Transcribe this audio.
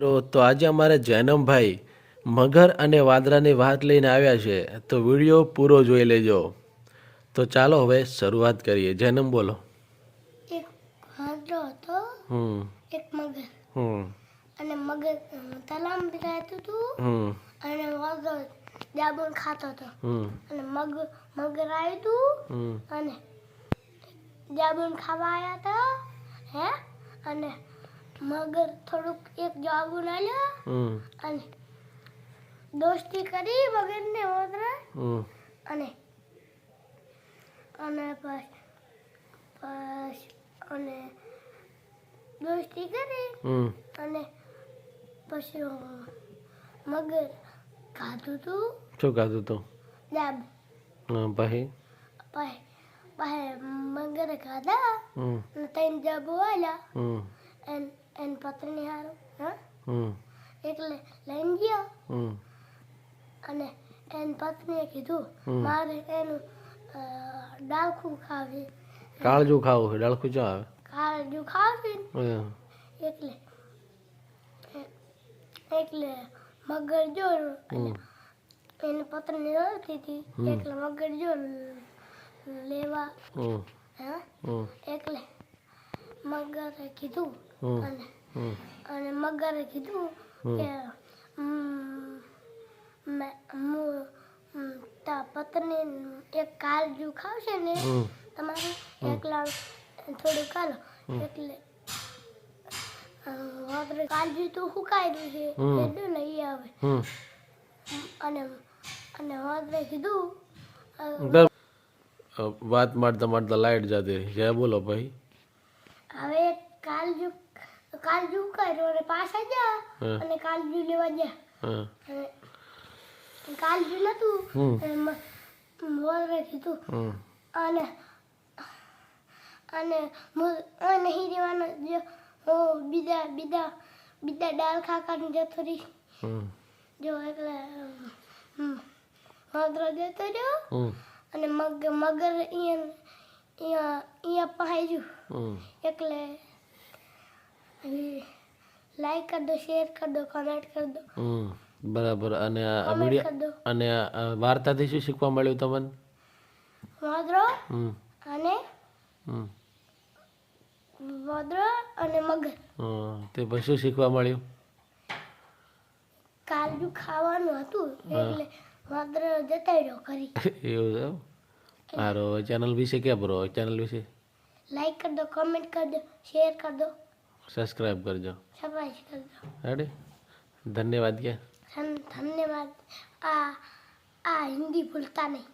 તો આજે અમારે જૈનમભાઈ મગર અને વાદરાની વાત લઈને આવ્યા છે. તો વીડિયો પૂરો જોઈ લેજો. તો ચાલો હવે શરૂઆત કરીએ. જૈનમ બોલો. એક વાંદરો હતો. હમ. એક મગર. હમ. અને મગર તલામ રહેતું હતું. હમ. અને વાંદરો જાબુન ખાતો હતો. હમ. અને મગ મગર આવ્યું હતું. હમ. અને જાબુન ખાવા આવ્યા હતા. હે? અને મગર થોડુંક એક જવાબ હમ અને દોસ્તી કરી મગરને ને હમ અને અને પછી અને દોસ્તી કરી અને પછી મગર ખાધું તું શું ખાધું તું દાબ હા ભાઈ ભાઈ પછી મગર ખાધા ત્રણ જાબુ આલ્યા હમ એન પત્ર પત્ની હારું હા? હમ. એટલે લઈને ગયો હમ. અને એન પત્નીએ કીધું મારે એનું ડાળખું ખાવી. કાળજું ખાવું છે ડાળખું ચા આવે? કાળજુ ખાવી એટલે એટલે મગર જો એની પત્ની હતી હમ. એટલે મગર જો લેવા હા? એટલે મગરે કીધું અને અને મગરે કીધું કે પત્ની એક કાળજુ ખાવશે ને તમારે એકલા થોડું કાલો એટલે આપણે કાળજુ તો સુકાયેલું છે હમ. એટલું નહીં આવે. અને અને વાદરે કીધું વાત મારતા મારતા લાઈટ જતી. જય બોલો ભાઈ. હવે કાળજુ કાળજુ ઉકાળ્યું અને પાછા જા. અને કાળજુ લેવા ગયા હા. અને નતું. વાપરે કીધું. અને અને નહીં દેવાનો જો હું બીજા બીજા બીજા ડાલ ખાકાને જતો રહી. જો એટલે વાંદરો જતો રહ્યો. અને મગ મગર અહીંયા અહીંયા અહીંયા પહાઈ હમ. એટલે લાઈક કરી દો શેર કરી દો કમેન્ટ કરી દો બરાબર. અને આ કરી દો અને વાર્તાથી શું શીખવા મળ્યું તમને? વાદરો અને હમ. વાંદરો અને મગર. હમ તે પછી શું શીખવા મળ્યું? કાજુ ખાવાનું હતું એટલે વાદરો જતા રહ્યો ખરી એવું છે એમ? ચેનલ વિશે કે બ્રો ચેનલ વિશે લાઈક કરી દો કમેન્ટ કરી દો શેર કરી દો સબસ્ક્રાઈબ કરજો. સબસ્ક્રાઈબ કરી દો રેડી ધન્યવાદ કે. ધન્યવાદ. આ આ હિન્દી ભૂલતા નહીં.